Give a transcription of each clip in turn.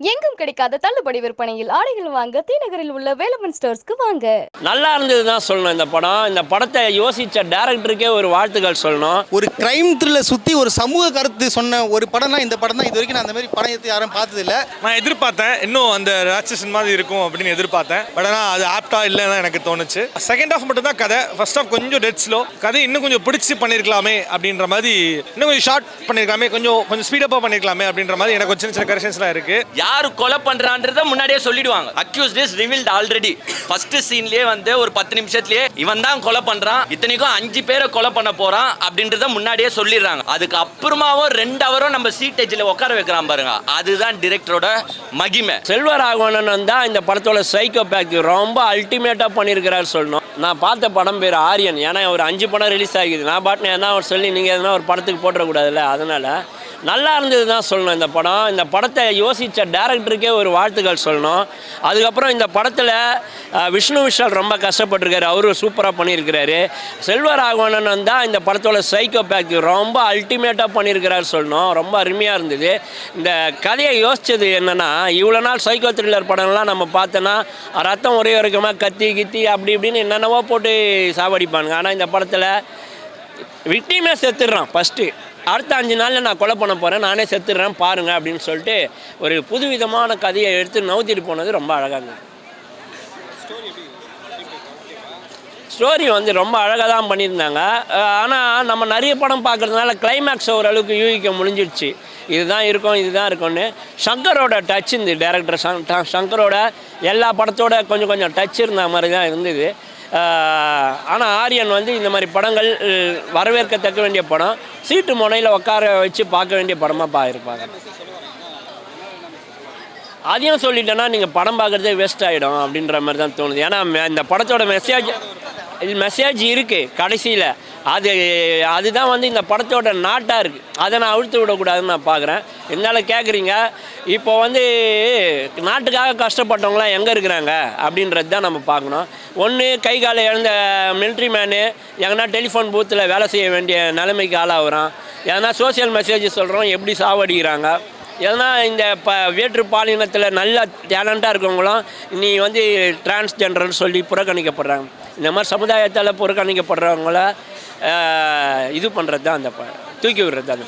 எங்கும் கிடைக்காத தள்ளுபடி விற்பனையில் ஆடைகள் வாங்க தீநகரில் உள்ள வேலமன் ஸ்டோர்ஸ்க்கு வாங்க. நல்லா இருந்தது தான் சொல்லணும் இந்த படம். இந்த படத்தை யோசித்த டேரக்டருக்கே ஒரு வாழ்த்துக்கள் சொல்லணும். ஒரு கிரைம் த்ரில்லர் சுற்றி ஒரு சமூக கருத்து சொன்ன ஒரு படம்னா இந்த படம் தான் இது வரைக்கும் நான் அந்த மாதிரி படம் எடுத்து யாரும் பார்த்ததில்ல. நான் எதிர்பார்த்தேன். இன்னும் அந்த ராட்சசன் மாதிரி இருக்கும் அப்படின்னு எதிர்பார்த்தேன். பட் ஆனால் அது ஆப்டா இல்லைன்னு எனக்கு தோணுச்சு. செகண்ட் ஹாஃப் மட்டும் தான் கதை. ஃபர்ஸ்ட் ஹாஃப் கொஞ்சம் டெட் ஸ்லோ கதை இன்னும் கொஞ்சம் பிடிச்சி பண்ணியிருக்கலாமே அப்படின்ற மாதிரி இன்னும் கொஞ்சம் ஷார்ட் பண்ணியிருக்கலாமே கொஞ்சம் கொஞ்சம் ஸ்பீடப்பாக பண்ணியிருக்கலாமே அப்படின்ற மாதிரி எனக்கு சின்ன சின்ன கரெக்ஷன்ஸ்லாம் இருக்குது யாரு கொலை பண்றான்றத முன்னாடியே சொல்லிடுவாங்க. Accused is revealed already first சீன்லயே வந்து ஒரு பத்து நிமிஷத்துலயே இவன் தான் கொலை பண்றான். இத்தனைக்கும் அஞ்சு பேரை கொலை பண்ண போறான் அப்படின்றத முன்னாடியே சொல்லிடுறாங்க. அதுக்கு அப்புறமாவும் ரெண்டு ஹவரும் நம்ம சீட்டேஜில் உட்கார வைக்கிறான் பாருங்க. அதுதான் டிரெக்டரோட மகிமை. செல்வராகவனன் தான் இந்த படத்தோட சைக்கோ பேக் ரொம்ப அல்டிமேட்டாக பண்ணியிருக்கிறார் சொல்லணும். நான் பார்த்த படம் பேர் ஆரியன். ஏன்னா ஒரு அஞ்சு படம் ரிலீஸ் ஆகிது. நான் பாட்டு எதனா ஒரு சொல்லி நீங்கள் எதனா ஒரு படத்துக்கு போட்டுறக்கூடாதுல்ல? அதனால் நல்லா இருந்தது தான் சொல்லணும் இந்த படம். இந்த படத்தை யோசித்த டேரக்டருக்கே ஒரு வாழ்த்துக்கள் சொல்லணும். அதுக்கப்புறம் இந்த படத்தில் விஷ்ணு விஷால் ரொம்ப கஷ்டப்பட்டிருக்காரு. அவரும் சூப்பராக பண்ணியிருக்கிறாரு. செல்வராகவனன் தான் இந்த படத்தோட சைக்கோ பேக் ரொம்ப அல்டிமேட்டாக பண்ணியிருக்கிறார் சொல்லணும். ரொம்ப அருமையாக இருந்தது. இந்த கதையை யோசித்தது என்னென்னா இவ்வளோ நாள் சைக்கோ த்ரில்லர் படம்லாம் நம்ம பார்த்தோன்னா ரத்தம் ஒரே வரைக்குமாக கத்தி கித்தி அப்படி இப்படின்னு என்னவோ போட்டு சாவடிப்பானுங்க. ஆனால் இந்த படத்தில் விக்டிமே செத்துடுறான் ஃபஸ்ட்டு அடுத்த அஞ்சு நாளில் நான் கொலை பண்ண போகிறேன் நானே செத்துடுறேன் பாருங்கள் அப்படின்னு சொல்லிட்டு ஒரு புதுவிதமான கதையை எடுத்து நவுத்திட்டு போனது ரொம்ப அழகாக இருந்தது ஸ்டோரி வந்து ரொம்ப அழகாக தான் பண்ணியிருந்தாங்க. ஆனால் நம்ம நிறைய படம் பார்க்குறதுனால கிளைமேக்ஸ் ஓரளவுக்கு யூகிக்க முடிஞ்சிடுச்சு இதுதான் இருக்கும் இதுதான் இருக்கும்னு. சங்கரோட டச் இந்த டேரக்டர் சங்கரோட எல்லா படத்தோட கொஞ்சம் கொஞ்சம் டச் இருந்த மாதிரி தான் இருந்தது. ஆனால் ஆரியன் வந்து இந்த மாதிரி படங்கள் வரவேற்கத்தக்க வேண்டிய படம். சீட்டு முனையில் உட்கார வச்சு பார்க்க வேண்டிய படமாக பார்த்துருப்பாங்க அதையும் சொல்லிட்டேன்னா நீங்கள் படம் பார்க்குறதே வேஸ்ட் ஆகிடும் அப்படின்ற மாதிரி தான் தோணுது. ஏன்னா இந்த படத்தோட மெசேஜ் இது மெசேஜ் இருக்குது கடைசியில். அது அதுதான் வந்து இந்த படத்தோட நாட்டாக இருக்குது அதை நான் அழுத்து விடக்கூடாதுன்னு நான் பார்க்குறேன் இருந்தாலும் கேட்குறீங்க இப்போ வந்து நாட்டுக்காக கஷ்டப்பட்டவங்களாம் எங்கே இருக்கிறாங்க அப்படின்றது தான் நம்ம பார்க்கணும். ஒன்று கை காலை இழந்த மிலிட்ரி மேனு எங்கன்னா டெலிஃபோன் பூத்தில் வேலை செய்ய வேண்டிய நிலைமைக்கு ஆளாகிறான். எதனா சோஷியல் மெசேஜ் சொல்கிறோம் எப்படி சாவடிக்கிறாங்க. ஏன்னா இந்த ப வேற்று பாலினத்தில் நல்ல டேலண்ட்டாக இருக்கவங்களும் நீ வந்து டிரான்ஸ்ஜெண்டர்னு சொல்லி புறக்கணிக்கப்படுறாங்க. இந்த மாதிரி சமுதாயத்தால் புறக்கணிக்கப்படுறவங்கள இது பண்ணுறது தான் அந்த தூக்கி விடுறது தான்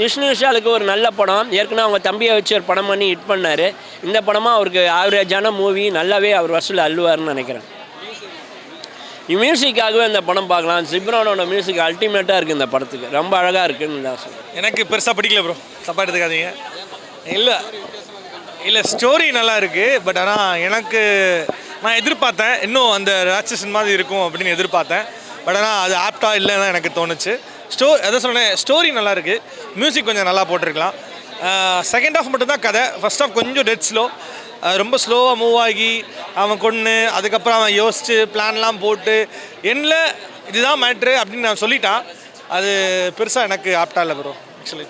விஷ்ணு விஷாலுக்கு ஒரு நல்ல படம். ஏற்கனவே அவங்க தம்பியை வச்சு ஒரு படம் பண்ணி ஹிட் பண்ணார். இந்த படமாக அவருக்கு ஆவரேஜான மூவி நல்லாவே அவர் வசூல் அள்ளுவார்னு நினைக்கிறேன். மியூசிக்காகவே இந்த படம் பார்க்கலாம். ஜிப்ரானோட மியூசிக் அல்டிமேட்டாக இருக்குது இந்த படத்துக்கு. ரொம்ப அழகாக இருக்குன்னு தான் சொல்லுவேன் எனக்கு பெருசாக பிடிக்கல ப்ரோ தப்பாக எடுத்துக்காதீங்க. இல்லை. இல்லை ஸ்டோரி நல்லா இருக்குது பட் ஆனால் எனக்கு நான் எதிர்பார்த்தேன். இன்னும் அந்த ராட்சசன் மாதிரி இருக்கும் அப்படின்னு எதிர்பார்த்தேன். பட் ஆனால் அது ஆப்டா இல்லைன்னு எனக்கு தோணுச்சு. ஸ்டோ எதை சொன்னேன் ஸ்டோரி நல்லா இருக்குது மியூசிக் கொஞ்சம் நல்லா போட்டிருக்கலாம். செகண்ட் ஹாஃப் மட்டும்தான் கதை. ஃபர்ஸ்ட் ஹாஃப் கொஞ்சம் டெட் ஸ்லோ ரொம்ப ஸ்லோவாக மூவ் ஆகி அவன் கொன்று அதுக்கப்புறம் அவன் யோசிச்சு பிளான்லாம் போட்டு என்ன இதுதான் மேட்ரு அப்படின்னு நான் சொல்லிட்டான். அது பெருசாக எனக்கு ஆப்டா இல்லை ப்ரோ ஆக்சுவலி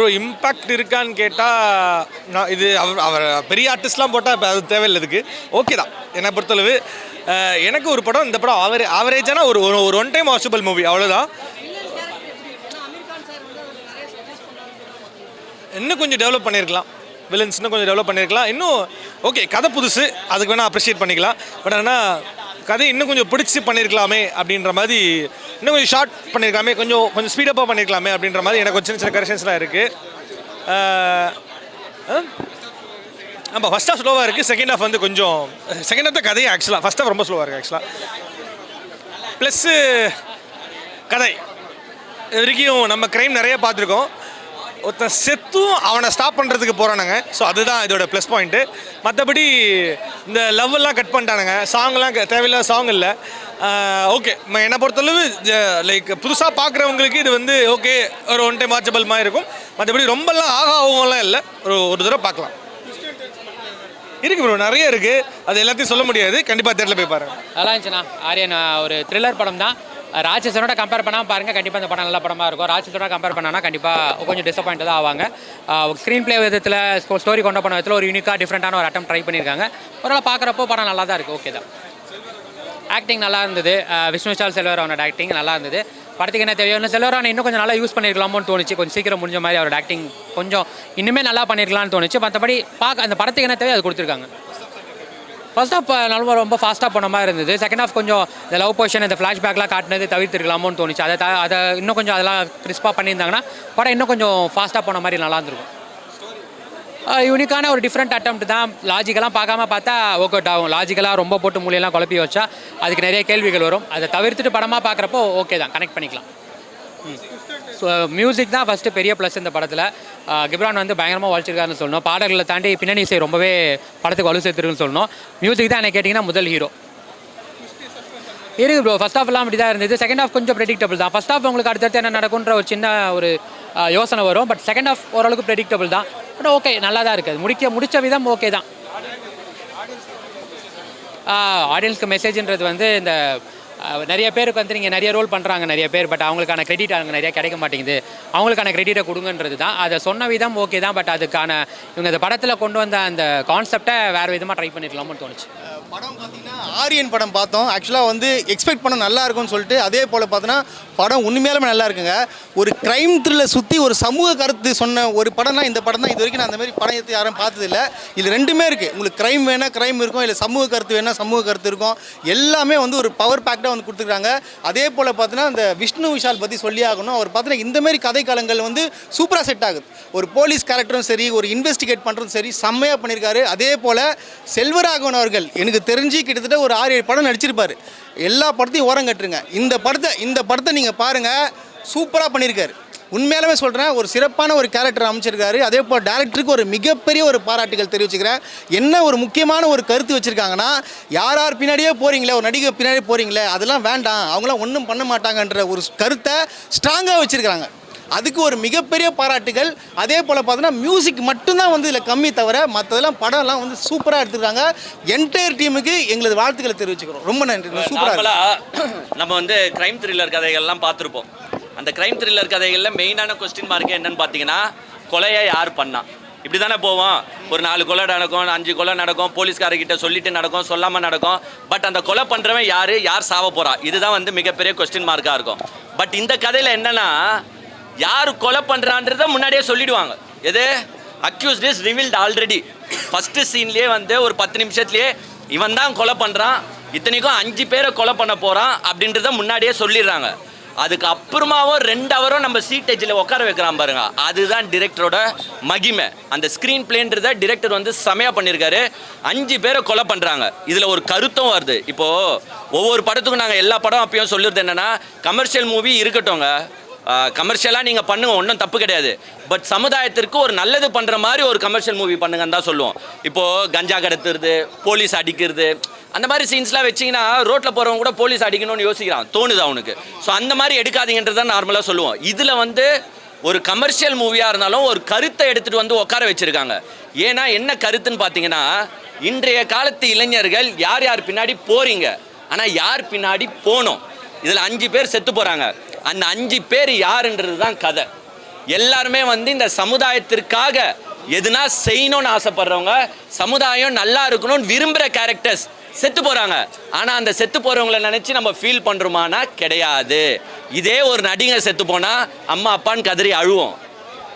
ப்ரோ இம்பேக்ட் இருக்கான்னு கேட்டால் நான் இது அவர் அவர் பெரிய ஆர்டிஸ்ட்லாம் போட்டால் இப்போ அது தேவையில்லை இதுக்கு. ஓகே தான். என்னை பொறுத்தளவு எனக்கு ஒரு படம் இந்த படம் ஆவரே ஆவரேஜான ஒரு ஒரு- ஒரு ஒன் டைம் வாட்சபிள் மூவி அவ்வளோதான் இன்னும் கொஞ்சம் டெவலப் பண்ணியிருக்கலாம் வில்லன்ஸ் இன்னும் கொஞ்சம் டெவலப் பண்ணியிருக்கலாம் இன்னும் ஓகே கதை புதுசு அதுக்கு வேணால் அப்ரிஷியேட் பண்ணிக்கலாம். பட் ஆனால் கதை இன்னும் கொஞ்சம் பிடிச்சி பண்ணியிருக்கலாமே அப்படின்ற மாதிரி இன்னும் கொஞ்சம் ஷார்ட் பண்ணியிருக்கலாமே கொஞ்சம் கொஞ்சம் ஸ்பீடப்பாக பண்ணியிருக்கலாமே அப்படின்ற மாதிரி எனக்கு சின்ன சின்ன கரெக்ஷன்ஸ்லாம் இருக்குது ஆமாம் ஃபஸ்ட் ஹாஃப் ஸ்லோவாக இருக்குது செகண்ட் ஹாஃப் வந்து கொஞ்சம் செகண்ட் ஹாஃப் தான் கதையே ஆக்சுவலாக ஃபஸ்ட் ஹாஃப் ரொம்ப ஸ்லோவாக இருக்குது ஆக்சுவலாக ப்ளஸ்ஸு கதை. இது வரைக்கும் நம்ம க்ரைம் நிறைய பார்த்துருக்கோம். ஒருத்தன் செத்தும் அவனை ஸ்டாப் பண்ணுறதுக்கு போகிறானுங்க ஸோ அதுதான் இதோட ப்ளஸ் பாயிண்ட்டு மற்றபடி இந்த லவ்வெல்லாம் கட் பண்ணிட்டானுங்க. சாங்லாம் தேவையில்லாத சாங் இல்லை. ஓகே என்னை பொறுத்தளவு லைக் புதுசாக பார்க்குறவங்களுக்கு இது வந்து ஓகே ஒரு ஒன் டைம் வாட்சபிள் மாதிரி இருக்கும். மற்றபடி ரொம்பலாம் ஆகா ஆகும்லாம் இல்லை. ஒரு ஒரு தடவை பார்க்கலாம் இருக்கு ப்ரோ நிறைய இருக்குது அது எல்லாத்தையும் சொல்ல முடியாது. கண்டிப்பாக தேட்டரில் போய் பாருங்க. நல்லா இருந்துச்சுண்ணா. ஆரியன் ஒரு த்ரில்லர் படம் தான் ராட்சசனோட கம்பேர் பண்ணால் பாருங்கள் கண்டிப்பாக இந்த படம் நல்ல படமாக இருக்கும். ராட்சசனோட கம்பேர் பண்ணால் கண்டிப்பாக கொஞ்சம் டிசப்பாயிண்ட் தான் ஆவாங்க. ஸ்க்ரீன் பிளே விதத்தில் ஸ்டோரி கொண்டு போன விதத்தில் ஒரு யூனிக்காக டிஃப்ரெண்ட்டான ஒரு அட்டம் ட்ரை பண்ணியிருக்காங்க ஓரளவு பார்க்குறப்போ படம் நல்லா தான் இருக்குது ஓகே தான். ஆக்டிங் நல்லா இருந்தது. விஷ்ணு விஷால் செல்வராவனோட ஆக்டிங் நல்லா இருந்தது. படத்துக்கு என்ன தேவையோ செல்வரான இன்னும் கொஞ்சம் நல்லா யூஸ் பண்ணியிருக்கலாமோன்னு தோணுச்சு. கொஞ்சம் சீக்கிரம் முடிஞ்ச மாதிரி அவரோட ஆக்டிங் கொஞ்சம் இன்னுமே நல்லா பண்ணியிருக்கலாம்னு தோணுச்சு. மற்றபடி பார்க்க அந்த படத்துக்கு என்ன தேவையோ அது கொடுத்துருக்காங்க. ஃபர்ஸ்ட் ஆஃப் நல்லா ரொம்ப ஃபாஸ்ட்டாக போன மாதிரி இருந்தது. செகண்ட் ஆஃப் கொஞ்சம் இந்த லவ் பொசிஷன் இந்த ஃப்ளாஷ்பேக்லாம் காட்டினது தவிர்த்துருக்கலாமோன்னு தோணுச்சு. அதை அதை இன்னும் கொஞ்சம் அதெல்லாம் கிறிஸ்பாக பண்ணியிருந்தாங்கன்னா படம் இன்னும் கொஞ்சம் ஃபாஸ்ட்டாக போன மாதிரி நல்லா இருந்திருக்கும். யூனிக்கான ஒரு டிஃப்ரெண்ட் attempt தான். லாஜிக்கெல்லாம் பார்க்காம பார்த்தா ஒர்க் அவுட் ஆகும். லாஜிக்கெல்லாம் ரொம்ப போட்டு மூலையெல்லாம் குழப்பி வச்சா அதுக்கு நிறைய கேள்விகள் வரும். அதை தவிர்த்துட்டு படமாக பார்க்குறப்போ ஓகே தான். கனெக்ட் பண்ணிக்கலாம். மியூசிக் uh, தான் ஃபஸ்ட்டு பெரிய ப்ளஸ் இந்த படத்தில். கிப்ரான் uh, வந்து பயங்கரமாக உழைச்சிருக்காருன்னு சொல்லணும். பாடல்களை தாண்டி பின்னணி இசை ரொம்பவே படத்துக்கு வலு சேர்த்துருக்குன்னு சொல்லணும். மியூசிக் தான் என்ன கேட்டிங்கன்னா முதல் ஹீரோ இருக்கு ப்ரோ ஃபஸ்ட் ஆஃப் எல்லாம் அப்படி தான் இருந்தது. செகண்ட் ஹாஃப் கொஞ்சம் ப்ரெடிக்டபிள் தான். ஃபஸ்ட் ஆஃப் உங்களுக்கு அடுத்தடுத்து என்ன நடக்குன்ற ஒரு சின்ன ஒரு uh, யோசனை வரும். பட் செகண்ட் ஹாஃப் ஓரளவுக்கு ப்ரெடிக்டபிள் தான். பட் ஓகே நல்லா தான் இருக்குது முடிக்க முடித்த விதம் ஓகே தான். ஆடியன்ஸ்க்கு மெசேஜ்ன்றது வந்து இந்த நிறைய பேருக்கு வந்து நீங்கள் நிறைய ரோல் பண்ணுறாங்க நிறைய பேர் பட் அவங்களுக்கான கிரெடிட் அவங்க நிறைய கிடைக்க மாட்டேங்குது. அவங்களுக்கான கிரெடிட்டை கொடுங்கன்றது தான். அதை சொன்ன விதம் ஓகே தான் பட் அதுக்கான இவங்க இந்த படத்தில் கொண்டு வந்த அந்த கான்செப்டை வேறு விதமாக ட்ரை பண்ணிருக்கலாம்னு தோணுச்சு. படம் ஆரியன் படம் பார்த்தோம். ஆக்சுவலாக வந்து எக்ஸ்பெக்ட் பண்ண நல்லா இருக்கும்னு சொல்லிட்டு அதே போல் பார்த்தோன்னா படம் உண்மையாலுமே நல்லா இருக்குங்க. ஒரு க்ரைம் த்ரில்ல சுற்றி ஒரு சமூக கருத்து சொன்ன ஒரு படம்னா இந்த படம் தான் இது வரைக்கும் நான் அந்த மாதிரி படம் எடுத்து யாரும் பார்த்ததில்ல. இது ரெண்டுமே இருக்குது உங்களுக்கு க்ரைம் வேணால் க்ரைம் இருக்கும் இல்லை சமூக கருத்து வேணால் சமூக கருத்து இருக்கும். எல்லாமே வந்து ஒரு பவர் பேக்டாக வந்து கொடுத்துருக்காங்க. அதே போல் பார்த்தீங்கன்னா அந்த விஷ்ணு விஷால் பற்றி சொல்லி ஆகணும். அவர் பார்த்தீங்கன்னா இந்தமாரி கதை கதைக்களங்கள் வந்து சூப்பராக செட் ஆகுது. ஒரு போலீஸ் கேரக்டரும் சரி ஒரு இன்வெஸ்டிகேட் பண்ணுறதும் சரி செம்மையாக பண்ணியிருக்காரு அதே போல் செல்வராகவன் அவர்கள் எனக்கு தெரிஞ்சு கிட்டத்தட்ட ஒரு ஆறு ஏழு படம் நடிச்சிருப்பார். எல்லா படத்தையும் ஓரம் கட்டுருங்க. இந்த படத்தை இந்த படத்தை நீங்கள் பாருங்கள் சூப்பராக பண்ணியிருக்காரு உண்மையாலுமே சொல்கிறேன் ஒரு சிறப்பான ஒரு கேரக்டர் அமைச்சிருக்காரு. அதே போல் டேரக்டருக்கு ஒரு மிகப்பெரிய ஒரு பாராட்டுகள் தெரிவிச்சுக்கிறேன். என்ன ஒரு முக்கியமான ஒரு கருத்து வச்சுருக்காங்கன்னா யார் யார் பின்னாடியே போகிறீங்களே ஒரு நடிகை பின்னாடியே போகிறீங்களே அதெல்லாம் வேண்டாம். அவங்களாம் ஒன்றும் பண்ண மாட்டாங்கன்ற ஒரு கருத்தை ஸ்ட்ராங்காக வச்சுருக்காங்க அதுக்கு ஒரு மிகப்பெரிய பாராட்டுகள். அதே போல் பார்த்தோன்னா மியூசிக் மட்டும்தான் வந்து இதில் கம்மி தவிர மற்றதெல்லாம் படம்லாம் வந்து சூப்பராக எடுத்துருக்காங்க. என்டையர் டீமுக்கு எங்களது வாழ்த்துக்களை தெரிவிச்சுக்கிறோம். ரொம்ப நன்றி. சூப்பராக நம்ம வந்து கிரைம் த்ரில்லர் கதைகள்லாம் பார்த்துருப்போம். அந்த கிரைம் த்ரில்லர் கதைகளில் மெயினான கொஸ்டின் மார்க்கே என்னன்னு பார்த்தீங்கன்னா கொலையை யார் பண்ணா? இப்படி தானே போவோம். ஒரு நாலு கொலை நடக்கும் அஞ்சு கொலை நடக்கும் போலீஸ்காரர்கிட்ட சொல்லிட்டு நடக்கும் சொல்லாமல் நடக்கும். பட் அந்த கொலை பண்ணுறவன் யார்? யார் சாவ போகிறா இதுதான் வந்து மிகப்பெரிய கொஸ்டின் மார்க்காக இருக்கும். பட் இந்த கதையில் என்னென்னா யார் கொலை பண்ணுறான்றத முன்னாடியே சொல்லிடுவாங்க. எது? Accused is revealed already first சீன்லேயே வந்து ஒரு பத்து நிமிஷத்துலேயே இவன் தான் கொலை பண்ணுறான் இத்தனைக்கும் அஞ்சு பேரை கொலை பண்ண போகிறான் அப்படின்றத முன்னாடியே சொல்லிடுறாங்க. அதுக்கு அப்புறமாவும் ரெண்டு அவரும் நம்ம சீட் எஜ்ஜில் உட்கார வைக்கிறான் பாருங்க. அதுதான் டிரெக்டரோட மகிமை. அந்த ஸ்க்ரீன் பிளேன்றத டிரெக்டர் வந்து செமையாக பண்ணியிருக்காரு அஞ்சு பேரை கொலை பண்ணுறாங்க இதில் ஒரு கருத்தும் வருது. இப்போது ஒவ்வொரு படத்துக்கும் நாங்கள் எல்லா படம் அப்பயும் சொல்லுறது என்னென்னா கமர்ஷியல் மூவி இருக்கட்டும்ங்க. கமர்ஷியலாக நீங்கள் பண்ணுங்க ஒன்றும் தப்பு கிடையாது. பட் சமுதாயத்திற்கு ஒரு நல்லது பண்ணுற மாதிரி ஒரு கமர்ஷியல் மூவி பண்ணுங்கன்னு தான் சொல்லுவோம். இப்போது கஞ்சா கடத்துறது போலீஸ் அடிக்கிறது அந்த மாதிரி சீன்ஸ்லாம் வச்சிங்கன்னா ரோட்டில் போகிறவங்க கூட போலீஸ் அடிக்கணும்னு யோசிக்கிறான். தோணுது அவனுக்கு ஸோ அந்த மாதிரி எடுக்காதீங்கன்றதை நார்மலாக சொல்லுவோம். இதில் வந்து ஒரு கமர்ஷியல் மூவியாக இருந்தாலும் ஒரு கருத்தை எடுத்துகிட்டு வந்து உட்கார வச்சுருக்காங்க. ஏன்னா என்ன கருத்துன்னு பார்த்தீங்கன்னா இன்றைய காலத்து இளைஞர்கள் யார் யார் பின்னாடி போகிறீங்க ஆனால் யார் பின்னாடி போகணும்? இதில் அஞ்சு பேர் செத்து போகிறாங்க அந்த அஞ்சு பேர் யாருன்றது தான் கதை. எல்லாருமே வந்து இந்த சமுதாயத்திற்காக எதுனா செய்யணும்னு ஆசைப்படுறவங்க சமுதாயம் நல்லா இருக்கணும்னு விரும்புகிற கேரக்டர்ஸ் செத்து போகிறாங்க ஆனால் அந்த செத்து போகிறவங்கள நினச்சி நம்ம ஃபீல் பண்ணுறோமானா கிடையாது. இதே ஒரு நடிகர் செத்து போனால் அம்மா அப்பான்னு கதறி அழுவோம்.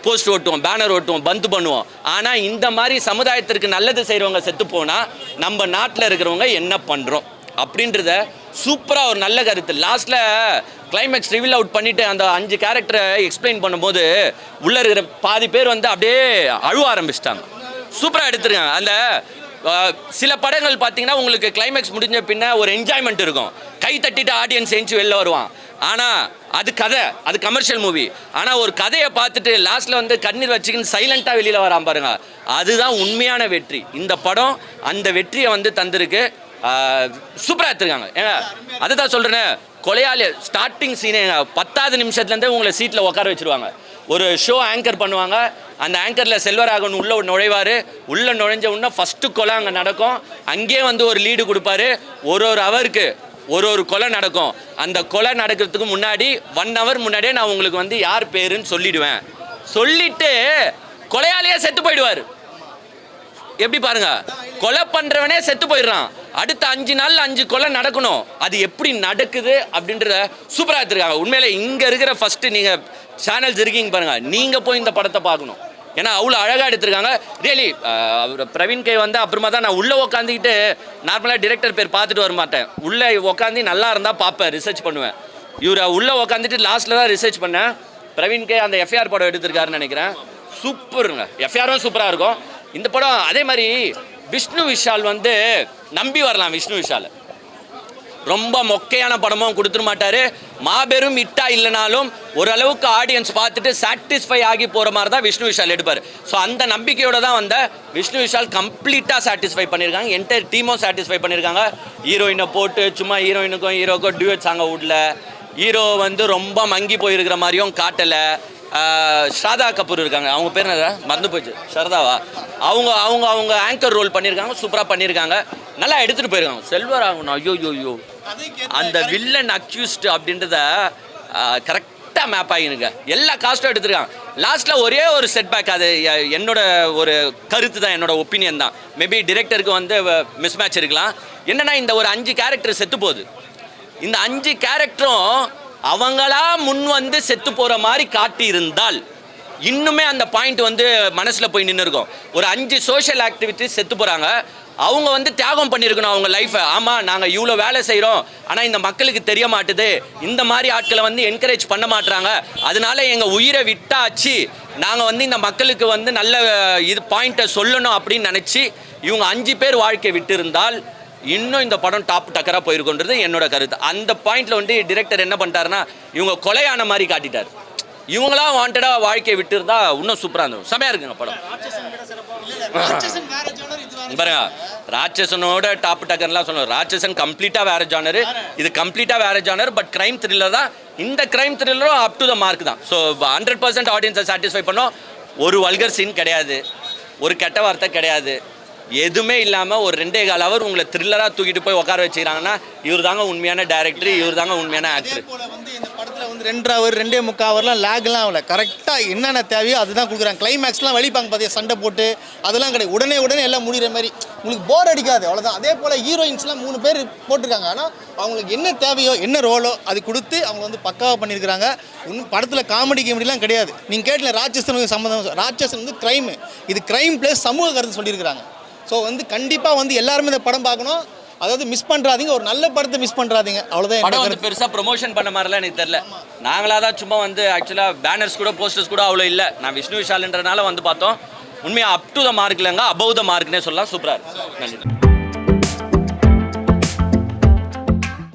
போஸ்ட் ஓட்டுவோம் பேனர் ஓட்டுவோம் பந்து பண்ணுவோம். ஆனால் இந்த மாதிரி சமுதாயத்திற்கு நல்லது செய்கிறவங்க செத்து போனால் நம்ம நாட்டில் இருக்கிறவங்க என்ன பண்ணுறோம் அப்படின்றத சூப்பராக ஒரு நல்ல கருத்து. லாஸ்ட்டில் கிளைமேக்ஸ் ரிவீல் அவுட் பண்ணிவிட்டு அந்த அஞ்சு கேரக்டரை எக்ஸ்பிளைன் பண்ணும்போது உள்ளே இருக்கிற பாதி பேர் வந்து அப்படியே அழுவ ஆரம்பிச்சிட்டாங்க. சூப்பராக எடுத்துருக்காங்க. அந்த சில படங்கள் பார்த்தீங்கன்னா உங்களுக்கு கிளைமேக்ஸ் முடிஞ்ச பின்ன ஒரு என்ஜாய்மெண்ட் இருக்கும். கை தட்டிட்டு ஆடியன்ஸ் எஞ்சி வெளில வருவான். ஆனால் அது கதை. அது கமர்ஷியல் மூவி ஆனால் ஒரு கதையை பார்த்துட்டு லாஸ்ட்டில் வந்து கண்ணீர் வச்சுக்கின்னு சைலண்ட்டாக வெளியில் வரான் பாருங்க. அதுதான் உண்மையான வெற்றி. இந்த படம் அந்த வெற்றியை வந்து தந்திருக்கு. சூப்பராக எடுத்துருக்காங்க. ஏங்க அதுதான் சொல்கிறேன் கொலையாளி ஸ்டார்டிங் சீனே பத்தாவது நிமிஷத்துலேருந்தே உங்களை சீட்டில் உட்கார வச்சிருவாங்க. ஒரு ஷோ ஆங்கர் பண்ணுவாங்க. அந்த ஆங்கரில் செல்வராகவன் உள்ளே நுழைவார். உள்ளே நுழைஞ்ச உடனே ஃபஸ்ட்டு கொலை அங்கே நடக்கும். அங்கேயே வந்து ஒரு லீடு கொடுப்பாரு. ஒரு ஒரு அவருக்கு ஒரு ஒரு கொலை நடக்கும். அந்த கொலை நடக்கிறதுக்கு முன்னாடி ஒன் ஹவர் முன்னாடியே நான் உங்களுக்கு வந்து யார் பேருன்னு சொல்லிடுவேன். சொல்லிட்டு கொலையாளியே செத்து போயிடுவார். எப்படி பாருங்க கொலை பண்ணுறவனே செத்து போயிடுறான். அடுத்த அஞ்சு நாள்ல அஞ்சு கொலை நடக்கணும். அது எப்படி நடக்குது அப்படின்றத சூப்பராக எடுத்திருக்காங்க. உண்மையிலே இங்கே இருக்கிற ஃபர்ஸ்ட் நீங்கள் சேனல்ஸ் இருக்கீங்க பாருங்க. நீங்கள் போய் இந்த படத்தை பார்க்கணும். ஏன்னா அவ்வளோ அழகாக எடுத்திருக்காங்க. ரியலி அவர் பிரவீன் கே வந்து அப்புறமா தான் நான் உள்ளே உட்காந்துக்கிட்டு நார்மலாக டிரெக்டர் பேர் பார்த்துட்டு வர மாட்டேன். உள்ளே உட்காந்து நல்லா இருந்தால் பார்ப்பேன் ரிசர்ச் பண்ணுவேன். இவரை உள்ளே உட்காந்துட்டு லாஸ்ட்டில் தான் ரிசர்ச் பண்ணேன். பிரவீன் கே அந்த எஃப்ஐஆர் படம் எடுத்திருக்காருன்னு நினைக்கிறேன். சூப்பருங்க எஃப்ஐஆரும் சூப்பராக இருக்கும். இந்த படம் அதே மாதிரி விஷ்ணு விஷால் வந்து நம்பி வரலாம் விஷ்ணு விஷால். ரொம்ப மொக்கையான படமும் கொடுத்துட மாட்டார். மாபெரும் இட்டா இல்லைனாலும் ஓரளவுக்கு ஆடியன்ஸ் பார்த்துட்டு சாட்டிஸ்ஃபை ஆகி போகிற மாதிரி தான் விஷ்ணு விஷால் எடுப்பார். ஸோ அந்த நம்பிக்கையோட தான் வந்த விஷ்ணு விஷால் கம்ப்ளீட்டாக சாட்டிஸ்ஃபை பண்ணியிருக்காங்க என்டையர் டீமும் சாட்டிஸ்ஃபை பண்ணியிருக்காங்க ஹீரோயினை போட்டு சும்மா ஹீரோயினுக்கும் ஹீரோக்கும் டியூட் சாங்க விடல. ஹீரோ வந்து ரொம்ப மங்கி போயிருக்கிற மாதிரியும் காட்டலை. ஸ்ராதா கபூர் இருக்காங்க. அவங்க பேர் என்ன மறந்து போச்சு. ஸ்ரதாவா? அவங்க அவங்க அவங்க ஆங்கர் ரோல் பண்ணியிருக்காங்க சூப்பராக பண்ணியிருக்காங்க நல்லா எடுத்துகிட்டு போயிருக்காங்க. செல்வர் ஆகணும் ஐயோ ஐயோ அந்த வில்லன் அக்யூஸ்ட் அப்படின்றத கரெக்டாக மேப் ஆகினுங்க எல்லா காஸ்ட்டும் எடுத்திருக்காங்க. லாஸ்ட்டில் ஒரே ஒரு செட்பேக் அது எ- என்னோட ஒரு கருத்து தான் என்னோட ஒப்பீனியன் தான். மேபி டிரெக்டருக்கு வந்து மிஸ் மேட்ச் இருக்கலாம். என்னென்னா இந்த ஒரு அஞ்சு கேரக்டர் செத்து போகுது. இந்த அஞ்சு கேரக்டரும் அவங்களா முன் வந்து செத்து போகிற மாதிரி காட்டியிருந்தால் இன்னுமே அந்த பாயிண்ட் வந்து மனசில் போய் நின்று இருக்கும் ஒரு அஞ்சு சோஷியல் ஆக்டிவிட்டிஸ் செத்து போகிறாங்க அவங்க வந்து தியாகம் பண்ணியிருக்கணும் அவங்க லைஃப்பை ஆமாம் நாங்கள் இவ்வளோ வேலை செய்கிறோம் ஆனால் இந்த மக்களுக்கு தெரிய மாட்டுது. இந்த மாதிரி ஆட்களை வந்து என்கரேஜ் பண்ண மாட்டுறாங்க அதனால எங்கள் உயிரை விட்டாச்சு. நாங்கள் வந்து இந்த மக்களுக்கு வந்து நல்ல இது பாயிண்ட்டை சொல்லணும் அப்படின்னு நினச்சி இவங்க அஞ்சு பேர் வாழ்க்கை விட்டிருந்தால் இன்னும் இந்த படம் டாப் டக்கராக போயிருக்குன்றது என்னோட கருத்து. அந்த பாயிண்ட்ல வந்து டிரெக்டர் என்ன பண்ணிட்டாருன்னா இவங்க கொலையான மாதிரி காட்டிட்டார். இவங்களா வாண்டடாக வாழ்க்கையை விட்டுருந்தா இன்னும் சூப்பராக இருந்தது செமையாக இருக்குங்க படம். பாருங்க ராட்சசனோட டாப் டக்கர்லாம் சொல்லுவோம் ராட்சசன் கம்ப்ளீட்டாக வேற ஜானர் இது கம்ப்ளீட்டாக வேற ஜானர் பட் கிரைம் த்ரில்லர் தான். இந்த கிரைம் த்ரில்லரும் அப் டு த மார்க் தான். ஸோ ஹண்ட்ரட் பர்சன்ட் ஆடியன்ஸை சாட்டிஸ்ஃபை பண்ணோம். ஒரு வல்கர் சீன் கிடையாது. ஒரு கெட்ட வார்த்தை கிடையாது. எதுவுமே இல்லாமல் ஒரு ரெண்டே கால் அவர் உங்களை த்ரில்லராக தூக்கிட்டு போய் உட்கார வச்சுக்கிறாங்கன்னா இவர் தாங்க உண்மையான டேரக்டர் இவர் தாங்க உண்மையான அதே ஆக்டர் வந்து இந்த படத்தில் வந்து ரெண்டரை அவர் ரெண்டே முக்கால் ஹவர்லாம் லேக்லாம் ஆகல. கரெக்டாக என்னென்ன தேவையோ அதுதான் கொடுக்குறாங்க. கிளைமேக்ஸ்லாம் வலிப்பாங்க பார்த்தியா சண்டை போட்டு அதெல்லாம் கிடையாது. உடனே உடனே எல்லாம் முடிகிற மாதிரி. உங்களுக்கு போர் அடிக்காது அவ்வளோதான் அதே போல் ஹீரோயின்ஸ்லாம் மூணு பேர் போட்டிருக்காங்க. ஆனால் அவங்களுக்கு என்ன தேவையோ என்ன ரோலோ அது கொடுத்து அவங்க வந்து பக்காவாக பண்ணியிருக்கிறாங்க. இன்னும் படத்தில் காமெடி கேமெடிலாம் கிடையாது. நீங்கள் கேட்டல ராட்சசனுக்கு சம்மந்தம் ராட்சசன் வந்து க்ரைமு இது க்ரைம் பிளஸ் சமூக கருத்து சொல்லியிருக்கிறாங்க. ஸோ வந்து கண்டிப்பாக வந்து எல்லாருமே இந்த படம் பார்க்கணும். அதாவது மிஸ் பண்ணுறாதீங்க ஒரு நல்ல படத்தை மிஸ் பண்ணுறாதீங்க அவ்வளோதான் படம் வந்து பெருசாக ப்ரொமோஷன் பண்ண மாதிரிலாம் எனக்கு தெரியல. நாங்களாக தான் சும்மா வந்து ஆக்சுவலாக பேனர்ஸ் கூட போஸ்டர்ஸ் கூட அவ்வளோ இல்லை. நான் விஷ்ணு விஷால்ன்றனால வந்து பார்த்தோம். உண்மையாக அப் டு த மார்க் இல்லைங்க அபவ் த மார்க்னே சொல்லலாம். சூப்பராக இருக்கு. நன்றி.